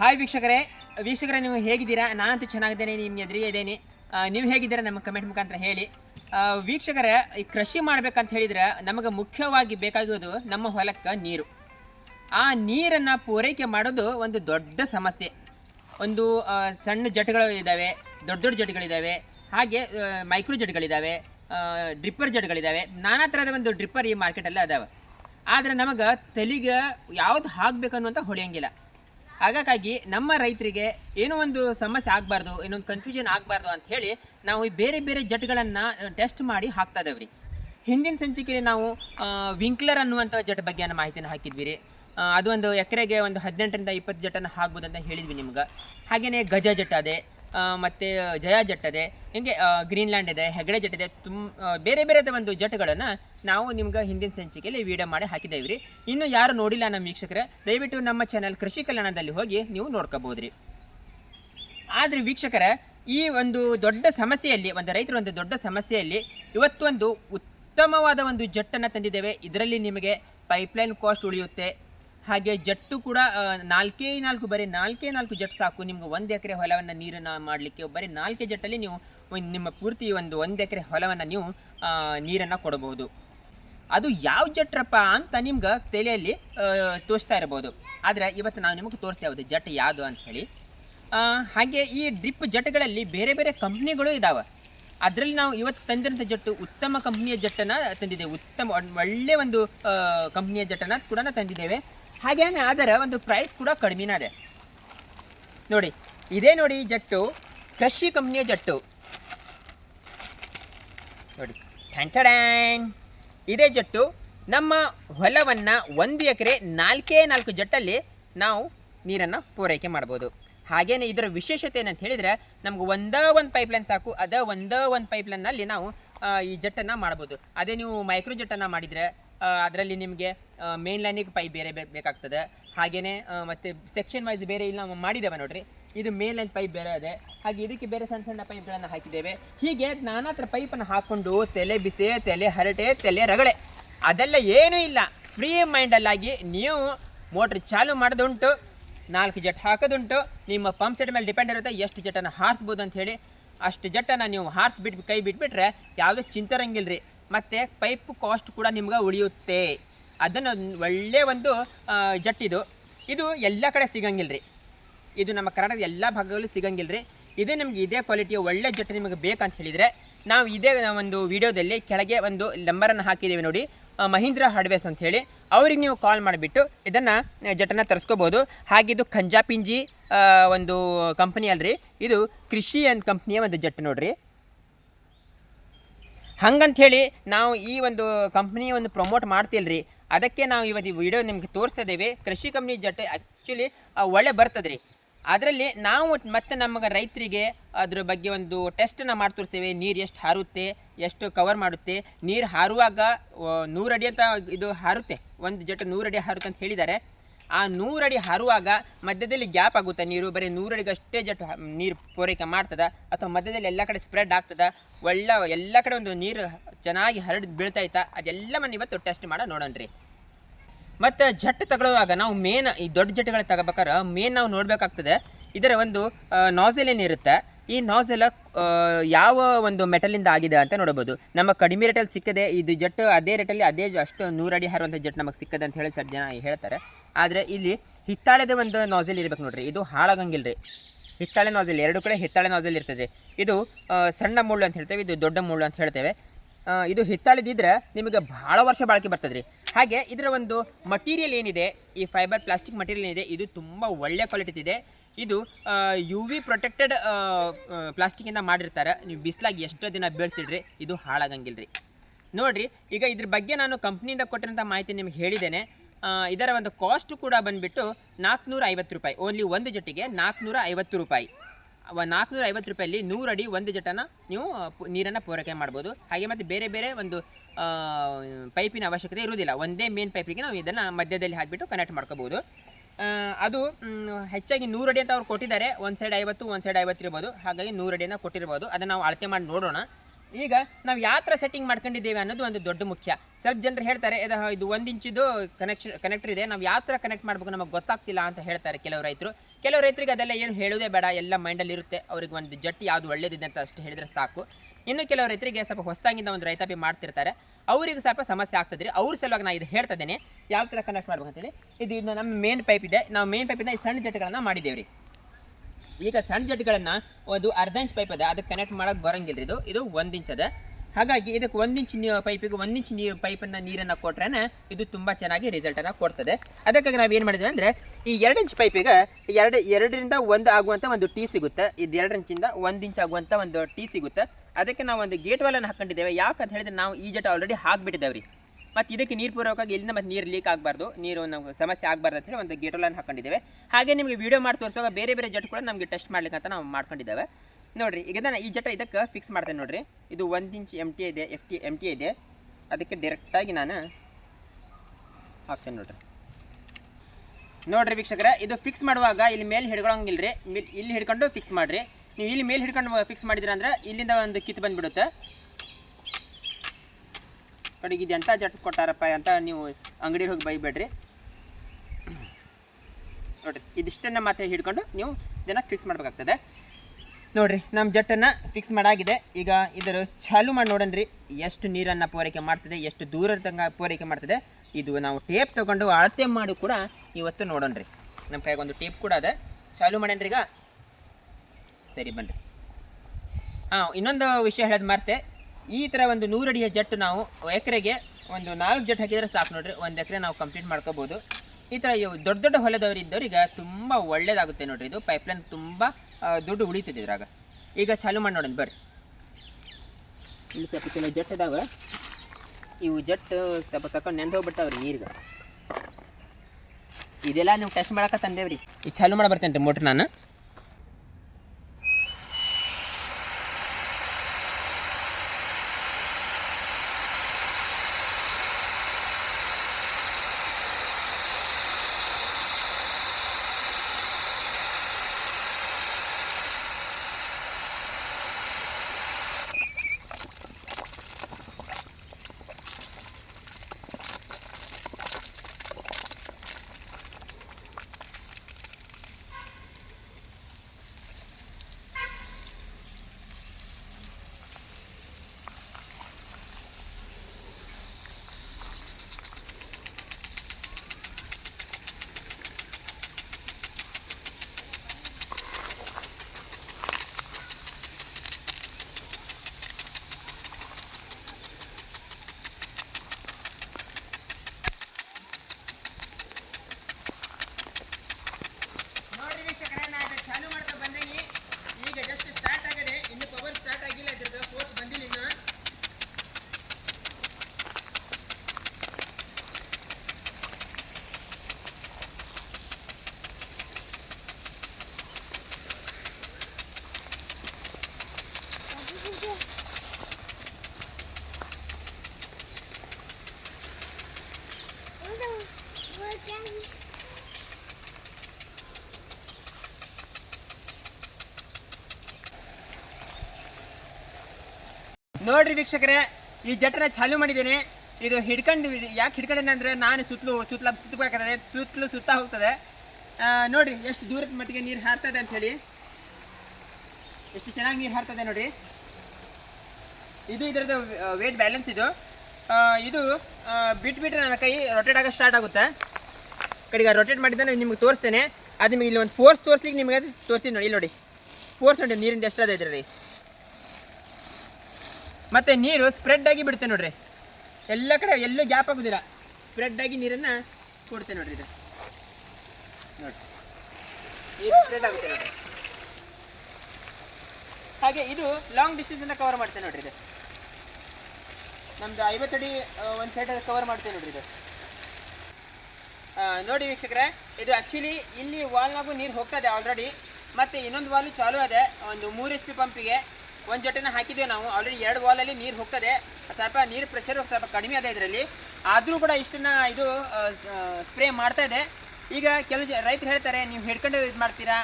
Hi ವೀಕ್ಷಕರೇ. ವೀಕ್ಷಕರೇ, ನೀವು ಹೇಗಿದ್ದೀರಾ? ನಾನಂತೂ ಚೆನ್ನಾಗಿದ್ದೇನೆ ನಿಮ್ಮ ಎದುರಿಗೆ ಇದ್ದೇನೆ. ನೀವು ಹೇಗಿದ್ದೀರಾ ನಮ್ಮ ಕಮೆಂಟ್ ಮುಖಾಂತರ ಹೇಳಿ. ವೀಕ್ಷಕರ, ಈ ಕೃಷಿ ಮಾಡ್ಬೇಕಂತ ಹೇಳಿದ್ರೆ ನಮಗೆ ಮುಖ್ಯವಾಗಿ ಬೇಕಾಗಿರೋದು ನಮ್ಮ ಹೊಲಕ್ಕೆ ನೀರು. ಆ ನೀರನ್ನು ಪೂರೈಕೆ ಮಾಡೋದು ಒಂದು ದೊಡ್ಡ ಸಮಸ್ಯೆ. ಒಂದು ಸಣ್ಣ ಜಟ್ಗಳು ಇದ್ದಾವೆ, ದೊಡ್ಡ ದೊಡ್ಡ ಜಟ್ಗಳಿದ್ದಾವೆ ಹಾಗೆ ಮೈಕ್ರೋ ಜಟ್ಗಳಿದ್ದಾವೆ ಡ್ರಿಪ್ಪರ್ ಜಟ್ಗಳಿದ್ದಾವೆ ನಾನಾ ಥರದ ಒಂದು ಡ್ರಿಪ್ಪರ್ ಈ ಮಾರ್ಕೆಟಲ್ಲಿ ಅದಾವೆ. ಆದರೆ ನಮಗೆ ತಲೆಗೆ ಯಾವ್ದು ಹಾಕ್ಬೇಕು ಅನ್ನುವಂಥ ಹೊಳೆಯಂಗಿಲ್ಲ. ಹಾಗಾಗಿ ನಮ್ಮ ರೈತರಿಗೆ ಏನೋ ಒಂದು ಸಮಸ್ಯೆ ಆಗಬಾರ್ದು ಏನೊಂದು ಕನ್ಫ್ಯೂಷನ್ ಆಗಬಾರ್ದು ಅಂತ ಹೇಳಿ ನಾವು ಬೇರೆ ಬೇರೆ ಜಟ್ಗಳನ್ನು ಟೆಸ್ಟ್ ಮಾಡಿ ಹಾಕ್ತಾ ಇದ್ದೇವೆ ಹಿಂದಿನ ಸಂಚಿಕೆಯಲ್ಲಿ ನಾವು ವಿಂಕ್ಲರ್ ಅನ್ನುವಂಥ ಜಟ್ ಬಗ್ಗೆ ಮಾಹಿತಿಯನ್ನು ಹಾಕಿದ್ವಿ ರೀ ಅದು ಒಂದು ಎಕರೆಗೆ ಒಂದು ಹದಿನೆಂಟರಿಂದ ಇಪ್ಪತ್ತು ಜಟನ್ನು ಹಾಕ್ಬೋದು ಅಂತ ಹೇಳಿದ್ವಿ ನಿಮ್ಗೆ. ಹಾಗೆಯೇ ಗಜ ಜಟ್ ಅದೇ. ಮತ್ತೆ ಜಯ ಜಟ್ ಇದೆ. ಹಿಂಗೆ ಗ್ರೀನ್ಲ್ಯಾಂಡ್ ಇದೆ ಹೆಗಡೆ ಜಟ್ ಇದೆ ತುಮ್ ಆ, ಬೇರೆ ಬೇರೆದ ಒಂದು ಜಟ್ಗಳನ್ನು ನಾವು ನಿಮ್ಗೆ ಹಿಂದಿನ ಸಂಚಿಕೆಯಲ್ಲಿ ವಿಡಿಯೋ ಮಾಡಿ ಹಾಕಿದ್ದೇವೆ ರೀ. ಇನ್ನು ಯಾರು ನೋಡಿಲ್ಲ ನಮ್ಮ ವೀಕ್ಷಕರೇ ದಯವಿಟ್ಟು ನಮ್ಮ ಚಾನಲ್ ಕೃಷಿ ಕಲ್ಯಾಣದಲ್ಲಿ ಹೋಗಿ ನೀವು ನೋಡ್ಕೋಬಹುದು ರೀ. ಆದರೆ ವೀಕ್ಷಕರ ಈ ಒಂದು ದೊಡ್ಡ ಸಮಸ್ಯೆಯಲ್ಲಿ ಒಂದು ರೈತರ ಒಂದು ದೊಡ್ಡ ಸಮಸ್ಯೆಯಲ್ಲಿ ಇವತ್ತೊಂದು ಉತ್ತಮವಾದ ಒಂದು ಜಟ್ಟನ್ನು ತಂದಿದ್ದೇವೆ. ಇದರಲ್ಲಿ ನಿಮಗೆ ಪೈಪ್ಲೈನ್ ಕಾಸ್ಟ್ ಉಳಿಯುತ್ತೆ ಹಾಗೆ ಜಟ್ಟು ಕೂಡ ನಾಲ್ಕೇ ನಾಲ್ಕು ಬರೀ ನಾಲ್ಕೇ ನಾಲ್ಕು ಜಟ್ ಸಾಕು. ನಿಮ್ಗೆ ಒಂದು ಎಕರೆ ಹೊಲವನ್ನು ನೀರನ್ನು ಮಾಡಲಿಕ್ಕೆ ಬರೀ ನಾಲ್ಕೇ ಜಟ್ಟಲ್ಲಿ ನೀವು ನಿಮ್ಮ ಪೂರ್ತಿ ಒಂದು ಒಂದು ಎಕರೆ ಹೊಲವನ್ನು ನೀವು ನೀರನ್ನು ಕೊಡಬಹುದು ಅದು ಯಾವ ಜಟ್ರಪ್ಪ ಅಂತ ನಿಮ್ಗೆ ತಲೆಯಲ್ಲಿ ತೋರಿಸ್ತಾ ಇರ್ಬೋದು. ಆದರೆ ಇವತ್ತು ನಾವು ನಿಮಗೆ ತೋರಿಸ್ತೇವೆ ಜಟ್ ಯಾವುದು ಆ, ಹಾಗೆ ಈ ಡ್ರಿಪ್ ಜಟ್ಗಳಲ್ಲಿ ಬೇರೆ ಬೇರೆ ಕಂಪ್ನಿಗಳು ಇದ್ದಾವೆ ಅದರಲ್ಲಿ ನಾವು ಇವತ್ತು ತಂದಿರೋಂಥ ಜಟ್ಟು ಉತ್ತಮ ಕಂಪ್ನಿಯ ಜಟ್ಟನ್ನು ತಂದಿದ್ದೇವೆ. ಉತ್ತಮ ಒಳ್ಳೆಯ ಒಂದು ಕಂಪ್ನಿಯ ಜಟ್ಟನ್ನು ಕೂಡ ತಂದಿದ್ದೇವೆ. ಹಾಗೇನೆ ಅದರ ಒಂದು ಪ್ರೈಸ್ ಕೂಡ ಕಡಿಮೆನೇ ಇದೆ ನೋಡಿ, ಇದೇ ನೋಡಿ ಜಟ್ಟು, ಕೃಷಿ ಕಂಪ್ನಿಯ ಜಟ್ಟು. ನೋಡಿ ಟ್ಯಾಂಟಡ್ಯಾನ್. ಇದೇ ಜಟ್ಟು, ನಮ್ಮ ಹೊಲವನ್ನು ಒಂದು ಎಕರೆ ನಾಲ್ಕೇ ನಾಲ್ಕು ಜಟ್ಟಲ್ಲಿ ನಾವು ನೀರನ್ನು ಪೂರೈಕೆ ಮಾಡ್ಬೋದು. ಹಾಗೇನೆ ಇದರ ವಿಶೇಷತೆ ಏನಂತ ಹೇಳಿದರೆ, ನಮ್ಗೆ ಒಂದೇ ಒಂದು ಪೈಪ್ಲೈನ್ ಸಾಕು, ಅದೇ ಒಂದೇ ಒಂದು ಪೈಪ್ಲೈನಲ್ಲಿ ನಾವು ಈ ಜಟ್ಟನ್ನು ಮಾಡ್ಬೋದು. ಅದೇ ನೀವು ಮೈಕ್ರೋ ಜಟ್ಟನ್ನು ಮಾಡಿದರೆ ಅದರಲ್ಲಿ ನಿಮಗೆ ಮೇನ್ ಲೈನಿಗೆ ಪೈಪ್ ಬೇರೆ ಬೇಕು ಬೇಕಾಗ್ತದೆ. ಮತ್ತು ಮತ್ತೆ ಸೆಕ್ಷನ್ ವೈಸ್ ಬೇರೆ ಇಲ್ಲಿ, ನಾವು ಮಾಡಿದ್ದೇವೆ ನೋಡಿರಿ. ಇದು ಮೇನ್ ಲೈನ್ ಪೈಪ್ ಬೇರೆ ಇದೆ. ಹಾಗೆ ಇದಕ್ಕೆ ಬೇರೆ ಸಣ್ಣ ಸಣ್ಣ ಪೈಪ್ಗಳನ್ನು ಹಾಕಿದ್ದೇವೆ. ಹೀಗೆ ನಾನಾ ಥರ ಪೈಪನ್ನು ಹಾಕ್ಕೊಂಡು ತಲೆ ಬಿಸಿ, ತಲೆ ಹರಟೆ, ತಲೆ ರಗಳೆ, ಅದೆಲ್ಲ ಏನೂ ಇಲ್ಲ. ಫ್ರೀ ಮೈಂಡಲ್ಲಾಗಿ ನೀವು ಮೋಟ್ರ್ ಚಾಲು ಮಾಡೋದುಂಟು, ನಾಲ್ಕು ಜಟ್ ಹಾಕೋದುಂಟು, ನಿಮ್ಮ ಪಂಪ್ ಸೆಟ್ ಮೇಲೆ ಡಿಪೆಂಡ್ ಇರುತ್ತೆ ಎಷ್ಟು ಜಟ್ಟನ್ನು ಹಾರಿಸ್ಬೋದು ಅಂತ ಹೇಳಿ, ಅಷ್ಟು ಜಟ್ಟನ್ನು ನೀವು ಹಾರಿಸ್ಬಿಟ್ಟು ಕೈ ಬಿಟ್ಬಿಟ್ರೆ ಯಾವುದೇ ಚಿಂತರಂಗಿಲ್ಲ ರೀ ಮತ್ತು ಪೈಪ್ ಕಾಸ್ಟ್ ಕೂಡ ನಿಮ್ಗೆ ಉಳಿಯುತ್ತೆ. ಅದನ್ನು ಒಳ್ಳೆಯ ಒಂದು ಜಟ್ಟಿದು. ಇದು ಎಲ್ಲ ಕಡೆ ಸಿಗಂಗಿಲ್ಲ ರೀ ಇದು ನಮ್ಮ ಕರ್ನಾಟಕದ ಎಲ್ಲ ಭಾಗದಲ್ಲೂ ಸಿಗಂಗಿಲ್ಲ ರೀ ಇದೇ ನಿಮ್ಗೆ ಇದೇ ಕ್ವಾಲಿಟಿಯ ಒಳ್ಳೆ ಜಟ್ಟು ನಿಮಗೆ ಬೇಕಂತ ಹೇಳಿದರೆ, ನಾವು ಇದೇ ಒಂದು ವಿಡಿಯೋದಲ್ಲಿ ಕೆಳಗೆ ಒಂದು ನಂಬರನ್ನು ಹಾಕಿದ್ದೀವಿ ನೋಡಿ. ಮಹೀಂದ್ರ ಹಾರ್ಡ್ವೇರ್ಸ್ ಅಂತ ಹೇಳಿ. ಅವ್ರಿಗೆ ನೀವು ಕಾಲ್ ಮಾಡಿಬಿಟ್ಟು ಇದನ್ನು ಜಟ್ಟನ್ನು ತರಿಸ್ಕೋಬೋದು. ಹಾಗೆ ಇದು ಖಂಜಾಪಿಂಜಿ ಒಂದು ಕಂಪ್ನಿ ಅಲ್ರಿ. ಇದು ಕೃಷಿ ಅಂಡ್ ಕಂಪ್ನಿಯ ಒಂದು ಜಟ್ಟು ನೋಡ್ರಿ. ಹೇಳಿ ನಾವು ಈ ಒಂದು ಕಂಪ್ನಿ ಒಂದು ಪ್ರಮೋಟ್ ಮಾಡ್ತಿಲ್ರಿ. ಅದಕ್ಕೆ ನಾವು ಇವತ್ತು ವಿಡಿಯೋ ನಿಮ್ಗೆ ತೋರಿಸ್ತಾ ಕೃಷಿ ಕಂಪ್ನಿ ಜೊತೆ ಆ್ಯಕ್ಚುಲಿ ಒಳ್ಳೆ ಬರ್ತದೆ ಅದರಲ್ಲಿ ನಾವು ಮತ್ತೆ ನಮಗೆ ರೈತರಿಗೆ ಅದ್ರ ಬಗ್ಗೆ ಒಂದು ಟೆಸ್ಟನ್ನು ಮಾಡಿ ತೋರಿಸ್ತೇವೆ ನೀರು ಎಷ್ಟು ಹಾರುತ್ತೆ, ಎಷ್ಟು ಕವರ್ ಮಾಡುತ್ತೆ. ನೀರು ಹಾರುವಾಗ ನೂರಡಿ ಅಂತ ಇದು ಹಾರುತ್ತೆ. ಒಂದು ಜೊತೆ ನೂರಡಿ ಹಾರುತ್ತೆ ಅಂತ ಹೇಳಿದ್ದಾರೆ. ಆ ನೂರಡಿ ಹಾರುವಾಗ ಮಧ್ಯದಲ್ಲಿ ಗ್ಯಾಪ್ ಆಗುತ್ತೆ ನೀರು, ಬರೀ ನೂರಡಿಗಷ್ಟೇ ಜಟ್ ನೀರು ಪೂರೈಕೆ ಮಾಡ್ತದ ಅಥವಾ ಮಧ್ಯದಲ್ಲಿ ಎಲ್ಲ ಕಡೆ ಸ್ಪ್ರೆಡ್ ಆಗ್ತದ. ಒಳ್ಳೆ ಎಲ್ಲ ಕಡೆ ಒಂದು ನೀರು ಚೆನ್ನಾಗಿ ಹರಡಿ ಅದೆಲ್ಲ ಅದೆಲ್ಲವನ್ನು ಇವತ್ತು ಟೆಸ್ಟ್ ಮಾಡ ನೋಡೋಣ್ರಿ ಮತ್ತು ಜಟ್ ತಗೊಳ್ಳುವಾಗ ನಾವು ಮೇನ್ ಈ ದೊಡ್ಡ ಜಟ್ಗಳು ತಗೋಬೇಕಾದ್ರೆ ಮೇನ್ ನಾವು ನೋಡಬೇಕಾಗ್ತದೆ. ಇದರ ಒಂದು ನಾಸೆಲ್ ಏನಿರುತ್ತೆ ಈ ನಾಸೆಲ್ ಯಾವ ಒಂದು ಮೆಟಲಿಂದ ಆಗಿದೆ ಅಂತ ನೋಡ್ಬೋದು. ನಮ್ಮ ಕಡಿಮೆ ರೇಟಲ್ಲಿ ಸಿಕ್ಕದೆ. ಇದು ಜಟ್ ಅದೇ ರೇಟಲ್ಲಿ ಅದೇ ಅಷ್ಟು ನೂರಡಿ ಹಾರುವಂಥ ಜಟ್ ನಮಗೆ ಸಿಕ್ಕದೆ ಅಂತ ಹೇಳಿ ಸರ್ ಜನ ಹೇಳ್ತಾರೆ. ಆದರೆ ಇಲ್ಲಿ ಹಿತ್ತಾಳೆದ ಒಂದು ನಾಜಲ್ ಇರ್ಬೇಕು ನೋಡ್ರಿ. ಇದು ಹಾಳಾಗಂಗಿಲ್ಲ ರೀ ಹಿತ್ತಾಳೆ ನಾಜಲ್ ಎರಡು ಕಡೆ ಹಿತ್ತಾಳೆ ನಾಜಲ್ ಇರ್ತದೆ. ಇದು ಸಣ್ಣ ಮುಳ್ಳು ಅಂತ ಹೇಳ್ತೇವೆ, ಇದು ದೊಡ್ಡ ಮುಳ್ಳು ಅಂತ ಹೇಳ್ತೇವೆ. ಇದು ಹಿತ್ತಾಳೆದಿದ್ರೆ ನಿಮಗೆ ಭಾಳ ವರ್ಷ ಬಾಳಿಕೆ ಬರ್ತದೆ ರೀ ಹಾಗೆ ಇದರ ಒಂದು ಮಟೀರಿಯಲ್ ಏನಿದೆ, ಈ ಫೈಬರ್ ಪ್ಲಾಸ್ಟಿಕ್ ಮಟೀರಿಯಲ್ ಏನಿದೆ, ಇದು ತುಂಬ ಒಳ್ಳೆ ಕ್ವಾಲಿಟಿ ಇದೆ. ಇದು ಯು ವಿ ಪ್ರೊಟೆಕ್ಟೆಡ್ ಪ್ಲಾಸ್ಟಿಕಿಂದ ಮಾಡಿರ್ತಾರೆ. ನೀವು ಬಿಸಿಲಾಗಿ ಎಷ್ಟೋ ದಿನ ಬೆಳೆಸಿಡ್ರಿ, ಇದು ಹಾಳಾಗಂಗಿಲ್ಲ ರೀ ನೋಡ್ರಿ, ಈಗ ಇದ್ರ ಬಗ್ಗೆ ನಾನು ಕಂಪ್ನಿಯಿಂದ ಕೊಟ್ಟಿರೋಂಥ ಮಾಹಿತಿ ನಿಮ್ಗೆ ಹೇಳಿದ್ದೇನೆ. ಇದರ ಒಂದು ಕಾಸ್ಟ್ ಕೂಡ ಬಂದುಬಿಟ್ಟು ನಾಲ್ಕುನೂರ ಐವತ್ತು ರೂಪಾಯಿ. ಓನ್ಲಿ ಒಂದು ಜೊತೆಗೆ ನಾಲ್ಕುನೂರ ಐವತ್ತು ರೂಪಾಯಿ. ನಾಲ್ಕುನೂರ ಐವತ್ತು ರೂಪಾಯಲ್ಲಿ ನೂರು ಅಡಿ ಒಂದು ಜಟನ ನೀವು ನೀರನ್ನು ಪೂರೈಕೆ ಮಾಡ್ಬೋದು. ಹಾಗೆ ಮತ್ತು ಬೇರೆ ಬೇರೆ ಒಂದು ಪೈಪಿನ ಅವಶ್ಯಕತೆ ಇರುವುದಿಲ್ಲ. ಒಂದೇ ಮೇನ್ ಪೈಪಿಗೆ ನಾವು ಇದನ್ನು ಮಧ್ಯದಲ್ಲಿ ಹಾಕಿಬಿಟ್ಟು ಕನೆಕ್ಟ್ ಮಾಡ್ಕೋಬೋದು. ಅದು ಹೆಚ್ಚಾಗಿ ನೂರು ಅಡಿ ಅಂತ ಅವ್ರು ಕೊಟ್ಟಿದ್ದಾರೆ. ಒಂದು ಸೈಡ್ ಐವತ್ತು, ಒಂದು ಸೈಡ್ ಐವತ್ತು ಇರ್ಬೋದು. ಹಾಗಾಗಿ ನೂರು ಅಡಿಯನ್ನು ಕೊಟ್ಟಿರ್ಬೋದು. ಅದನ್ನು ನಾವು ಅಳತೆ ಮಾಡಿ ನೋಡೋಣ. ಈಗ ನಾವು ಯಾವ ಥರ ಸೆಟ್ಟಿಂಗ್ ಮಾಡ್ಕೊಂಡಿದ್ದೇವೆ ಅನ್ನೋದು ಒಂದು ದೊಡ್ಡ ಮುಖ್ಯ. ಸ್ವಲ್ಪ ಜನರು ಹೇಳ್ತಾರೆ ಇದು ಇದು ಒಂದು ಇಂಚಿದು ಕನೆಕ್ಷನ್ ಕನೆಕ್ಟರ್ ಇದೆ, ನಾವು ಯಾವ ಥರ ಕನೆಕ್ಟ್ ಮಾಡಬೇಕು ನಮಗೆ ಗೊತ್ತಾಗ್ತಿಲ್ಲ ಅಂತ ಹೇಳ್ತಾರೆ ಕೆಲವು ರೈತರು. ಕೆಲವು ರೈತರಿಗೆ ಅದೆಲ್ಲ ಏನು ಹೇಳೋದೇ ಬೇಡ, ಎಲ್ಲ ಮೈಂಡಲ್ಲಿ ಇರುತ್ತೆ, ಅವ್ರಿಗೆ ಒಂದು ಜಟ್ಟಿ ಯಾವುದು ಒಳ್ಳೇದಿದೆ ಅಂತ ಅಷ್ಟು ಹೇಳಿದ್ರೆ ಸಾಕು. ಇನ್ನು ಕೆಲವು ರೈತರಿಗೆ ಸ್ವಲ್ಪ ಹೊಸದಾಗಿಂದ ಒಂದು ರೈತಾಪಿ ಮಾಡ್ತಿರ್ತಾರೆ. ಅವರಿಗೆ ಸ್ವಲ್ಪ ಸಮಸ್ಯೆ ಆಗ್ತದ್ರಿ. ಅವ್ರ ಸಲುವಾಗಿ ನಾನು ಇದು ಹೇಳ್ತಾ ಇದ್ದೇನೆ. ಯಾವ ಥರ ಕನೆಕ್ಟ್ ಮಾಡ್ಬೇಕಂತೇಳಿ. ಇದು ಇನ್ನು ನಮ್ಮ ಮೇನ್ ಪೈಪ್ ಇದೆ. ನಾವು ಮೇನ್ ಪೈಪಿಂದ ಈ ಸಣ್ಣ ಜಟ್ಟುಗಳನ್ನು ಮಾಡಿದ್ದೇವೆ ರೀ ಈಗ ಸಣ್ಣ ಜಟ್ಗಳನ್ನ ಒಂದು ಅರ್ಧ ಇಂಚ್ ಪೈಪ್ ಅದ, ಅದಕ್ಕೆ ಕನೆಕ್ಟ್ ಮಾಡೋಕೆ ಬರಂಗಿಲ್ಲ ಇದು. ಇದು ಒಂದ್ ಇಂಚ್ ಅದ. ಹಾಗಾಗಿ ಇದಕ್ಕೆ ಒಂದ್ ಇಂಚ್ ಪೈಪಿಗೆ ಒಂದ್ ಇಂಚ್ ನೀರು ಪೈಪನ್ನ ನೀರನ್ನ ಕೊಟ್ರೆ ಇದು ತುಂಬಾ ಚೆನ್ನಾಗಿ ರಿಸಲ್ಟ್ ಅನ್ನ ಕೊಡ್ತದೆ. ಅದಕ್ಕಾಗಿ ನಾವು ಏನು ಮಾಡಿದ್ವಿ ಅಂದ್ರೆ, ಈ ಎರಡು ಇಂಚ್ ಪೈಪಿಗೆ ಎರಡು ಎರಡರಿಂದ ಒಂದು ಆಗುವಂತ ಒಂದು ಟೀ ಸಿಗುತ್ತೆ. ಇದು ಎರಡು ಇಂಚಿಂದ ಒಂದ್ ಇಂಚ್ ಆಗುವಂತ ಒಂದು ಟೀ ಸಿಗುತ್ತೆ. ಅದಕ್ಕೆ ನಾವು ಒಂದು ಗೇಟ್ ವಾಲನ್ನು ಹಾಕೊಂಡಿದ್ದೇವೆ. ಯಾಕಂತ ಹೇಳಿದ್ರೆ ನಾವು ಈ ಜಟ ಆಲ್ರೆಡಿ ಹಾಕ್ಬಿಟ್ಟಿದ್ದೇವೆ ರೀ ಮತ್ತು ಇದಕ್ಕೆ ನೀರು ಪೂರಕವಾಗಿ ಇಲ್ಲಿಂದ ಮತ್ತೆ ನೀರು ಲೀಕ್ ಆಗಬಾರ್ದು? ನೀರು ನಮ್ಗೆ ಸಮಸ್ಯೆ ಆಗಬಾರ್ದು ಅಂತ ಹೇಳಿ ಒಂದು ಗೇಟೋಲನ್ನು ಹಾಕೊಂಡಿದ್ದೇವೆ. ಹಾಗೆ ನಿಮಗೆ ವಿಡಿಯೋ ಮಾಡಿ ತೋರಿಸುವಾಗ ಬೇರೆ ಬೇರೆ ಜಟ್ ಕೂಡ ನಮಗೆ ಟೆಸ್ಟ್ ಮಾಡ್ಲಿಕ್ಕೆ ಅಂತ ನಾವು ಮಾಡ್ಕೊಂಡಿದ್ದೇವೆ. ನೋಡಿರಿ, ಈಗ ನಾನು ಈ ಜಟ ಇದಕ್ಕೆ ಫಿಕ್ಸ್ ಮಾಡ್ತೇನೆ ನೋಡಿರಿ. ಇದು ಒಂದು ಇಂಚ್ ಎಂ ಟಿ ಇದೆ ಎಫ್ ಟಿ ಎಂ ಟಿ ಇದೆ. ಅದಕ್ಕೆ ಡೈರೆಕ್ಟಾಗಿ ನಾನು ಹಾಕ್ತೇನೆ ನೋಡಿರಿ. ನೋಡ್ರಿ ವೀಕ್ಷಕರ, ಇದು ಫಿಕ್ಸ್ ಮಾಡುವಾಗ ಇಲ್ಲಿ ಮೇಲೆ ಹಿಡ್ಕೊಳಂಗಿಲ್ಲ ರೀ ಇಲ್ಲಿ ಹಿಡ್ಕೊಂಡು ಫಿಕ್ಸ್ ಮಾಡಿರಿ. ನೀವು ಇಲ್ಲಿ ಮೇಲೆ ಹಿಡ್ಕೊಂಡು ಫಿಕ್ಸ್ ಮಾಡಿದ್ರೆ ಅಂದ್ರೆ ಇಲ್ಲಿಂದ ಒಂದು ಕಿತ್ತು ಬಂದುಬಿಡುತ್ತೆ. ಕಡೆಗೆ ಇದು ಎಂಥ ಜಟ್ ಕೊಟ್ಟಾರಪ್ಪ ಅಂತ ನೀವು ಅಂಗಡಿಗೆ ಹೋಗಿ ಬೈಬೇಡ್ರಿ. ನೋಡ್ರಿ, ಇದಿಷ್ಟನ್ನ ಮಾತ್ರ ಹಿಡ್ಕೊಂಡು ನೀವು ಇದನ್ನು ಫಿಕ್ಸ್ ಮಾಡಬೇಕಾಗ್ತದೆ. ನೋಡ್ರಿ ನಮ್ಮ ಜಟ್ಟನ್ನು ಫಿಕ್ಸ್ ಮಾಡಾಗಿದೆ. ಈಗ ಇದರ ಚಾಲು ಮಾಡಿ ನೋಡನ್ರಿ, ಎಷ್ಟು ನೀರನ್ನು ಪೂರೈಕೆ ಮಾಡ್ತದೆ, ಎಷ್ಟು ದೂರ ತಂಗ ಪೂರೈಕೆ ಮಾಡ್ತದೆ. ಇದು ನಾವು ಟೇಪ್ ತೊಗೊಂಡು ಅಳತೆ ಮಾಡಿ ಕೂಡ ಇವತ್ತು ನೋಡೋಣ್ರಿ. ನಮ್ಮ ಕೈಗೆ ಒಂದು ಟೇಪ್ ಕೂಡ ಅದ. ಚಾಲು ಮಾಡೇನ್ರಿ ಈಗ? ಸರಿ, ಬನ್ರಿ. ಹಾಂ, ಇನ್ನೊಂದು ವಿಷಯ ಹೇಳೋದು ಮರ್ತೆ. ಈ ಥರ ಒಂದು ನೂರು ಅಡಿಯ ಜಟ್ಟು ನಾವು ಎಕರೆಗೆ ಒಂದು ನಾಲ್ಕು ಜಟ್ಟು ಹಾಕಿದ್ರೆ ಸಾಕು ನೋಡ್ರಿ. ಒಂದು ಎಕರೆ ನಾವು ಕಂಪ್ಲೀಟ್ ಮಾಡ್ಕೋಬೋದು. ಈ ಥರ ದೊಡ್ಡ ದೊಡ್ಡ ಹೊಲದವರು ಇದ್ದವ್ರಿಗೆ ತುಂಬ ಒಳ್ಳೇದಾಗುತ್ತೆ ನೋಡ್ರಿ. ಇದು ಪೈಪ್ಲೈನ್ ತುಂಬ ದುಡ್ಡು ಉಳಿತದೆ ಇದ್ರಾಗ. ಈಗ ಚಾಲು ಮಾಡಿ ನೋಡೋಣ, ಬರ್ರಿ. ಇಲ್ಲಿ ಸ್ವಲ್ಪ ಕೆಲವು ಜಟ್ ಇದಾವೆ ಇವು ಜಟ್ಟು ಸ್ವಲ್ಪ ತಕೊಂಡು ನೆಂದು ಹೋಗ್ಬಿಡ್ತಾವ್ರಿ ನೀರಿಗೆ. ಇದೆಲ್ಲ ನೀವು ಟೆಸ್ಟ್ ಮಾಡೋಕೆ ತಂದೇವ್ರಿ. ಈಗ ಚಾಲು ಮಾಡಿ ಬರ್ತೇನೆ ರೀ ಮೋಟ್ರ್ ನಾನು ನೋಡ್ರಿ ವೀಕ್ಷಕರೇ ನಾ ಇದು ಚಾಲು ಮಾಡ್ತಾ ಬಂದೇನಿ ಈಗ ಜಸ್ಟ್ ಸ್ಟಾರ್ಟ್ ಆಗಿದೆ ಇನ್ನು ಪವರ್ ಸ್ಟಾರ್ಟ್ ಆಗಿಲ್ಲ ಇದ್ರದ್ದು ಫೋರ್ಸ್ ಬಂದಿಲ್ಲ ಇನ್ನು ನೋಡ್ರಿ ವೀಕ್ಷಕರೇ, ಈ ಜಟನ ಚಾಲು ಮಾಡಿದ್ದೀನಿ. ಇದು ಹಿಡ್ಕೊಂಡು ಯಾಕೆ ಹಿಡ್ಕೊಂಡೇನೆ ಅಂದ್ರೆ ನಾನು ಸುತ್ತಲೂ ಸುತ್ತಲ ಸುತ್ತಬೇಕಾಗ್ತದೆ ಸುತ್ತಲೂ ಸುತ್ತ ಹೋಗ್ತದೆ. ನೋಡ್ರಿ, ಎಷ್ಟು ದೂರದ ಮಟ್ಟಿಗೆ ನೀರು ಹಾರ್ತದೆ ಅಂತ ಹೇಳಿ. ಎಷ್ಟು ಚೆನ್ನಾಗಿ ನೀರು ಹಾರ್ತದೆ ನೋಡಿ ಇದು ಇದರದ್ದು ವೇಟ್ ಬ್ಯಾಲೆನ್ಸ್ ಇದು. ಇದು ಬಿಟ್ಬಿಟ್ರೆ ನನ್ನ ಕೈ ರೊಟೇಟ್ ಆಗೋ ಸ್ಟಾರ್ಟ್ ಆಗುತ್ತೆ. ಕಡೆಗೆ ರೊಟೇಟ್ ಮಾಡಿದ್ದಾನೆ ನಿಮ್ಗೆ ತೋರಿಸ್ತೇನೆ. ಅದು ನಿಮಗೆ ಇಲ್ಲಿ ಒಂದು ಫೋರ್ಸ್ ತೋರಿಸ್ಲಿಕ್ಕೆ ನಿಮಗೆ ತೋರಿಸಿ ನೋಡಿ, ಇಲ್ಲಿ ನೋಡಿ. ಫೋರ್ಸ್ ನೋಡಿ ನೀರಿಂದ ಎಷ್ಟಾದ ಇದ್ರಲ್ಲಿ. ಮತ್ತೆ ನೀರು ಸ್ಪ್ರೆಡ್ ಆಗಿ ಬಿಡುತ್ತೆ ನೋಡ್ರಿ. ಎಲ್ಲ ಕಡೆ ಎಲ್ಲೂ ಗ್ಯಾಪ್ ಆಗೋದಿಲ್ಲ. ಸ್ಪ್ರೆಡ್ ಆಗಿ ನೀರನ್ನ ಕೊಡುತ್ತೆ ನೋಡ್ರಿ ಇದು. ನೋಡಿ ಸ್ಪ್ರೆಡ್ ಆಗುತ್ತೆ ಹಾಗೆ ಇದು ಲಾಂಗ್ ಡಿಸ್ಟೆನ್ಸ್ ಅನ್ನ ಕವರ್ ಮಾಡುತ್ತೆ ನೋಡ್ರಿ ಇದು. ನಮ್ದು ಐವತ್ತಡಿ ಒಂದು ಸೈಡ್ ಕವರ್ ಮಾಡ್ತೇವೆ ನೋಡ್ರಿ ಇದು. ನೋಡಿ ವೀಕ್ಷಕರೇ, ಇದು ಆ್ಯಕ್ಚುಲಿ ಇಲ್ಲಿ ವಾಲ್ನಾಗೂ ನೀರು ಹೋಗ್ತದೆ ಆಲ್ರೆಡಿ ಮತ್ತೆ ಇನ್ನೊಂದು ವಾಲು ಚಾಲು ಇದೆ ಒಂದು ಮೂರು ಎಚ್ ಪಿ ಪಂಪಿಗೆ ಒಂದು ಜೊತೆನ ಹಾಕಿದ್ದೇವೆ ನಾವು. ಆಲ್ರೆಡಿ ಎರಡು ವಾಲಲ್ಲಿ ನೀರು ಹೋಗ್ತದೆ. ಸ್ವಲ್ಪ ನೀರು ಪ್ರೆಷರ್ ಸ್ವಲ್ಪ ಕಡಿಮೆ ಇದೆ ಇದರಲ್ಲಿ. ಆದರೂ ಕೂಡ ಇಷ್ಟನ್ನ ಇದು ಸ್ಪ್ರೇ ಮಾಡ್ತಾ ಇದೆ. ಈಗ ಕೆಲವು ಜ, ರೈತರು ಹೇಳ್ತಾರೆ, ನೀವು ಹಿಡ್ಕೊಂಡು ಇದು ಮಾಡ್ತೀರಾ?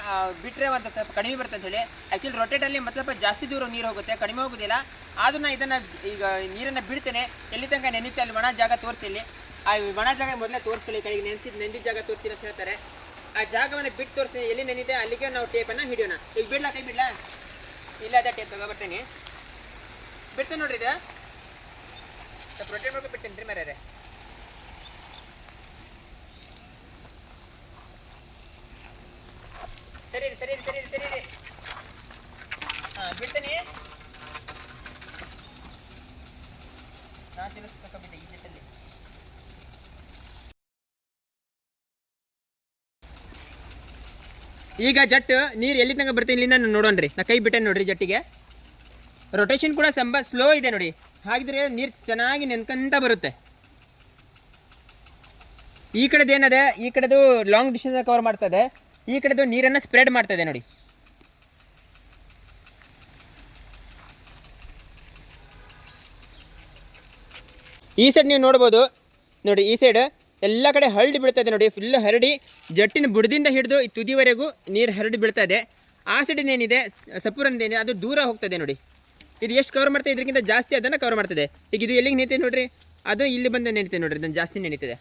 ಬಿಟ್ಟರೆ ಒಂದು ಸ್ವಲ್ಪ ಕಡಿಮೆ ಬರುತ್ತೆ ಅಂತ ಹೇಳಿ. ಆ್ಯಕ್ಚುಲಿ ರೊಟೇಟಲ್ಲಿ ಮತ್ತು ಸ್ವಲ್ಪ ಜಾಸ್ತಿ ದೂರ ನೀರು ಹೋಗುತ್ತೆ, ಕಡಿಮೆ ಹೋಗೋದಿಲ್ಲ. ಆದ್ರೂ ನಾನು ಇದನ್ನು, ಈಗ ನೀರನ್ನು ಬಿಡ್ತೇನೆ. ಎಲ್ಲಿ ತನಕ ನೆನಿತ್ತೆ ಅಲ್ಲಿ ಒಣ ಜಾಗ ತೋರಿಸಿ ಇಲ್ಲಿ. ಆ ಒಣ ಜಾಗ ಮೊದಲೇ ತೋರಿಸ್ಕೊಳ್ಳಿ ಕಡೆಗೆ ನೆನೆಸಿದ ನೆಂದಿದ್ದ ಜಾಗ ತೋರಿಸಿ ಅಂತ ಹೇಳ್ತಾರೆ. ಆ ಜಾಗವನ್ನು ಬಿಟ್ಟು ತೋರಿಸ್ತೀನಿ ಎಲ್ಲಿ ನೆನಿದೆ ಅಲ್ಲಿಗೆ ನಾವು ಟೇಪನ್ನು ಹಿಡಿಯೋಣ. ಈಗ ಬಿಡ್ಲಾ, ಕೈ ಬಿಡ್ಲಾ? ಇಲ್ಲ ಅದ ಟೇಪ್ ತಗೊಬರ್ತೀನಿ ಬಿಡ್ತೇನೆ ನೋಡ್ರಿ ಇದು. ಪ್ರೊಟೆಕ್ಟ್ ಮಾಡ್ಕೊ ಬಿಡ್ತೇನೆ ರೀ ಮರ್ಯಾದೆ ಸರಿ ರೀ, ಸರಿ ರೀ, ಸರಿ ಸರಿ. ಹಾ ಬಿಡ್ತೇನೆ ನಾನು ತಿನ್ನಿಸ್ ತಗೊಂಡ್ಬಿಟ್ಟೆ ಈ ಜೊತೆಲಿ ಈಗ ಜಟ್ ನೀರು ಎಲ್ಲಿ ತನಕ ಬರ್ತೀನಿ, ಇಲ್ಲಿಂದ ನಾನು ನೋಡೋಣ್ರಿ ನಾ ಕೈ ಬಿಟ್ಟೆ ನೋಡ್ರಿ ಜಟ್ಟಿಗೆ. ರೊಟೇಷನ್ ಕೂಡ ಸಂಬ ಸ್ಲೋ ಇದೆ ನೋಡಿ. ಹಾಗಿದ್ರೆ ನೀರು ಚೆನ್ನಾಗಿ ನೆನ್ಕಂತ ಬರುತ್ತೆ. ಈ ಕಡೆದು ಏನದೆ? ಈ ಕಡೆದು ಲಾಂಗ್ ಡಿಸ್ಟೆನ್ಸ್ ಕವರ್ ಮಾಡ್ತದೆ. ಈ ಕಡೆದು ನೀರನ್ನು ಸ್ಪ್ರೆಡ್ ಮಾಡ್ತದೆ ನೋಡಿ. ಈ ಸೈಡ್ ನೀವು ನೋಡ್ಬೋದು. ನೋಡಿ, ಈ ಸೈಡ್ ಎಲ್ಲ ಕಡೆ ಹರಡಿ ಇದೆ ನೋಡಿ ಫುಲ್ ಹರಡಿ ಜಟ್ಟಿನ ಬುಡದಿಂದ ಹಿಡಿದು ಈ ತುದಿವರೆಗೂ ನೀರು ಹರಡಿ ಬೀಳ್ತದೆ ಆ ಸೈಡಿನ ಏನಿದೆ ಸಪೂರನ್ನೇನಿದೆ ಅದು ದೂರ ಹೋಗ್ತದೆ ನೋಡಿ. ಇದು ಎಷ್ಟು ಕವರ್ ಮಾಡ್ತದೆ ಇದಕ್ಕಿಂತ ಜಾಸ್ತಿ ಅದನ್ನು ಕವರ್ ಮಾಡ್ತದೆ ಈಗ ಇದು ಎಲ್ಲಿಗೆ ನಿಂತಿದೆ ನೋಡ್ರಿ? ಅದು ಇಲ್ಲಿ ಬಂದು ನೆನೀತದೆ ನೋಡ್ರಿ ಅದನ್ನು ಜಾಸ್ತಿ ನೆನೀತದೆ.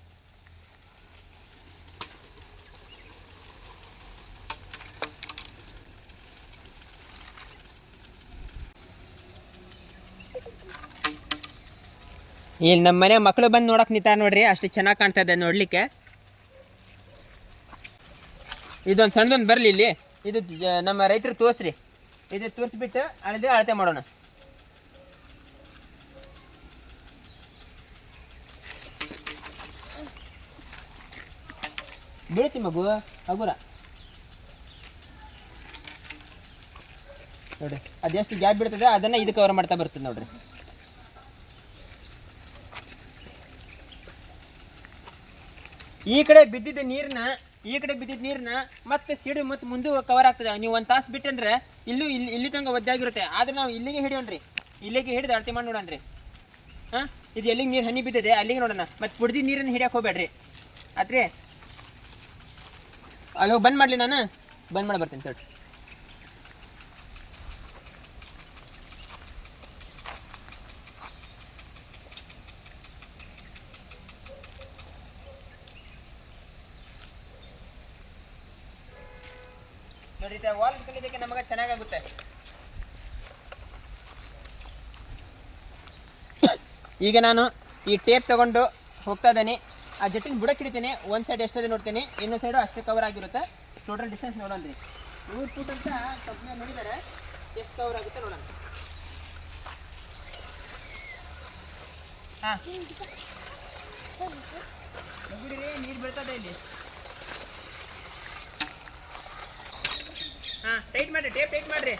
ಇಲ್ಲಿ ನಮ್ಮ ಮನೆ ಮಕ್ಕಳು ಬಂದು ನೋಡಕ್ ನಿಂತ ನೋಡ್ರಿ, ಅಷ್ಟು ಚೆನ್ನಾಗಿ ಕಾಣ್ತಾ ಇದೆ ನೋಡ್ಲಿಕ್ಕೆ. ಇದೊಂದು ಸಣ್ಣದೊಂದು ಬರಲಿ ಇಲ್ಲಿ. ಇದು ನಮ್ಮ ರೈತರು ತೋರಿಸ್ರಿ. ಇದು ತೋರಿಸ್ಬಿಟ್ಟು ಅಳದೆ ಅಳತೆ ಮಾಡೋಣ. ಬೀಳ್ತಿ ಮಗು, ಹಗುರ. ನೋಡ್ರಿ, ಅದೆಷ್ಟು ಗ್ಯಾಪ್ ಬಿಡ್ತದೆ ಅದನ್ನ ಇದು ಕವರ್ ಮಾಡ್ತಾ ಬರ್ತದೆ ನೋಡ್ರಿ. ಈ ಕಡೆ ಬಿದ್ದಿದ್ದ ನೀರನ್ನ ಈ ಕಡೆ ಬಿದ್ದಿದ್ದ ನೀರನ್ನ ಮತ್ತೆ ಸಿಡಿ ಮತ್ತೆ ಮುಂದೆ ಕವರ್ ಆಗ್ತದೆ. ನೀವು ಒಂದು ತಾಸು ಬಿಟ್ಟಂದ್ರೆ ಇಲ್ಲೂ ಇಲ್ಲಿ ಇಲ್ಲಿ ತಂಗ ಒದ್ದಾಗಿರುತ್ತೆ. ಆದ್ರೆ ನಾವು ಇಲ್ಲಿಗೆ ಹಿಡಿಯೋಣ್ರಿ. ಇಲ್ಲಿಗೆ ಹಿಡಿದು ಅಳತೆ ಮಾಡಿ ನೋಡೋಣ್ರಿ. ಹಾಂ? ಇದು ಎಲ್ಲಿಗೆ ನೀರು ಹನಿ ಬಿದ್ದಿದೆ, ಅಲ್ಲಿಗೆ ನೋಡೋಣ. ಮತ್ತೆ ಕುಡ್ದಿದ್ದ ನೀರನ್ನು ಹಿಡಿಯಕ್ಕೆ ಹೋಗ್ಬೇಡ್ರಿ. ಆದ್ರೆ ಅಲ್ಲಿ ಹೋಗಿ ಬಂದ್ ಮಾಡಲಿ ನಾನು? ಬಂದ್ ಮಾಡಿ ಬರ್ತೀನಿ ತೋರಿ ನೋಡಿ ವಾಲ್ ಕಲಿಯೋದಕ್ಕೆ ನಮಗೆ ಚೆನ್ನಾಗಾಗುತ್ತೆ. ಈಗ ನಾನು ಈ ಟೇಪ್ ತಗೊಂಡು ಹೋಗ್ತಾ ಇದ್ದೀನಿ. ಆ ಜಟ್ಟಿನ ಬುಡಕ್ಕೆ ಹಿಡಿತೀನಿ ಒಂದು ಸೈಡ್ ಎಷ್ಟಿದೆ ನೋಡ್ತೀನಿ, ಇನ್ನೊಂದು ಸೈಡು ಅಷ್ಟು ಕವರ್ ಆಗಿರುತ್ತೆ. ಟೋಟಲ್ ಡಿಸ್ಟೆನ್ಸ್ ನೋಡೋಣ ರೀ ನೂರು ಫೂಟ್ ಅಂತ ಕಂಪ್ನಿ ನೋಡಿದ್ದಾರೆ ಎಷ್ಟು ಕವರ್ ಆಗುತ್ತೆ ನೋಡೋಣ. ಹಾಂ. ನೀರು ಬೀಳ್ತದೆ ಇಲ್ಲಿ. ಹಾಂ ಟೈಟ್ ಮಾಡಿರಿ ಟೇಪ್ ಟೈಟ್ ಮಾಡಿರಿ.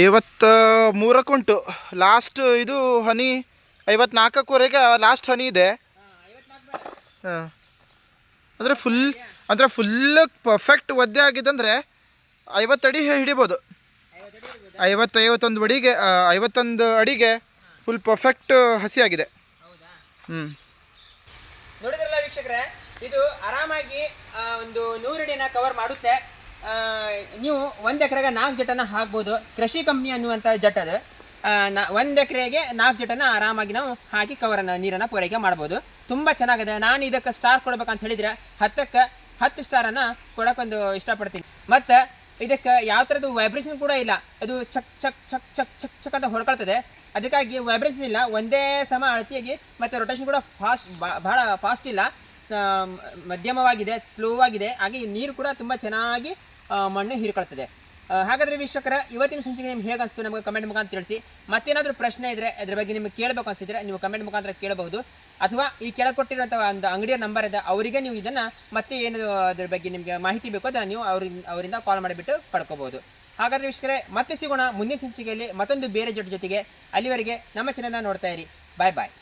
ಐವತ್ತ ಮೂರಕ್ಕೆ ಉಂಟು ಲಾಸ್ಟ್ ಇದು ಹನಿ ಐವತ್ನಾಲ್ಕಕ್ಕೂವರೆಗೆ ಲಾಸ್ಟ್ ಹನಿ ಇದೆ. ಹಾಂ ಅಂದರೆ ಫುಲ್ ಅಂದರೆ ಫುಲ್ ಪರ್ಫೆಕ್ಟ್ ಒದ್ದೆ ಆಗಿದ್ದಂದರೆ ಐವತ್ತಡಿ ಹಿಡಿಬೋದು ಐವತ್ತಡಿ ಇರ್ಬೋದು ಐವತ್ತು ಐವತ್ತೊಂದು ಅಡಿಗೆ ಐವತ್ತೊಂದು ಅಡಿಗೆ ಫುಲ್ ಪರ್ಫೆಕ್ಟ್ ಹಸಿ ಆಗಿದೆ. ಹ್ಞೂ ನೋಡಿದ್ರಲ್ಲ ವೀಕ್ಷಕರೇ ಇದು ಆರಾಮಾಗಿ ಒಂದು ನೂರಡಿನ ಕವರ್ ಮಾಡುತ್ತೆ. ನೀವು ಒಂದು ಎಕರೆಗೆ ನಾಲ್ಕು ಜಟನ ಹಾಕ್ಬೋದು. ಕೃಷಿ ಕಂಪ್ನಿ ಅನ್ನುವಂಥ ಜಟ್ ಅದು. ಆ, ನಾ ಒಂದು ಎಕರೆಗೆ ನಾಲ್ಕು ಜಟನ ಆರಾಮಾಗಿ ನಾವು ಹಾಕಿ ಕವರನ್ನು ನೀರನ್ನು ಪೂರೈಕೆ ಮಾಡ್ಬೋದು. ತುಂಬ ಚೆನ್ನಾಗಿದೆ. ನಾನು ಇದಕ್ಕೆ ಸ್ಟಾರ್ ಕೊಡ್ಬೇಕಂತ ಹೇಳಿದ್ರೆ ಹತ್ತಕ್ಕೆ ಹತ್ತು ಸ್ಟಾರನ್ನು ಕೊಡೋಕ್ಕೊಂದು ಇಷ್ಟಪಡ್ತೀನಿ. ಮತ್ತು ಇದಕ್ಕೆ ಯಾವ ಥರದ್ದು ವೈಬ್ರೇಷನ್ ಕೂಡ ಇಲ್ಲ. ಅದು ಚಕ್ ಚಕ್ ಚಕ್ ಚಕ್ ಚಕ್ ಚಕ್ ಅಂತ ಹೊಡ್ಕೊಳ್ತದೆ. ಅದಕ್ಕಾಗಿ ವೈಬ್ರೇಷನ್ ಇಲ್ಲ. ಒಂದೇ ಸಮ ಅಳತಿಯಾಗಿ ಮತ್ತು ರೊಟೇಷನ್ ಕೂಡ ಫಾಸ್ಟ್ ಭಾಳ ಫಾಸ್ಟ್ ಇಲ್ಲ. ಮಧ್ಯಮವಾಗಿದೆ ಸ್ಲೋ ಆಗಿದೆ ಹಾಗೆ ನೀರು ಕೂಡ ತುಂಬ ಚೆನ್ನಾಗಿ ಮಣ್ಣು ಹೀರ್ಕೊಳ್ತದೆ. ಹಾಗಾದ್ರೆ ವೀಕ್ಷಕರ, ಇವತ್ತಿನ ಸಂಚಿಕೆ ನಿಮ್ಗೆ ಹೇಗೆ ಅನಿಸ್ತು ನಮಗೆ ಕಮೆಂಟ್ ಮುಖಾಂತರ ತಿಳಿಸಿ. ಮತ್ತೇನಾದರೂ ಪ್ರಶ್ನೆ ಇದ್ರೆ ಅದ್ರ ಬಗ್ಗೆ ನಿಮಗೆ ಕೇಳಬೇಕು ಅನಿಸಿದ್ರೆ ನೀವು ಕಮೆಂಟ್ ಮುಖಾಂತರ ಕೇಳಬಹುದು. ಅಥವಾ ಈ ಕೆಳ ಕೊಟ್ಟಿರುವಂಥ ಒಂದು ಅಂಗಡಿಯ ನಂಬರ್ ಇದೆ, ಅವರಿಗೆ ನೀವು ಇದನ್ನು ಮತ್ತೆ ಏನು ಅದ್ರ ಬಗ್ಗೆ ನಿಮಗೆ ಮಾಹಿತಿ ಬೇಕು ಅದನ್ನು ನೀವು ಅವ್ರಿಂದ ಅವರಿಂದ ಕಾಲ್ ಮಾಡಿಬಿಟ್ಟು ಪಡ್ಕೋಬಹುದು. ಹಾಗಾದ್ರೆ ವೀಕ್ಷಕರೇ, ಮತ್ತೆ ಸಿಗೋಣ ಮುಂದಿನ ಸಂಚಿಕೆಯಲ್ಲಿ ಮತ್ತೊಂದು ಬೇರೆ ಜೊತೆ ಜೊತೆಗೆ. ಅಲ್ಲಿವರೆಗೆ ನಮ್ಮ ಚಾನಲ್ನ ನೋಡ್ತಾ ಇರಿ. ಬಾಯ್ ಬಾಯ್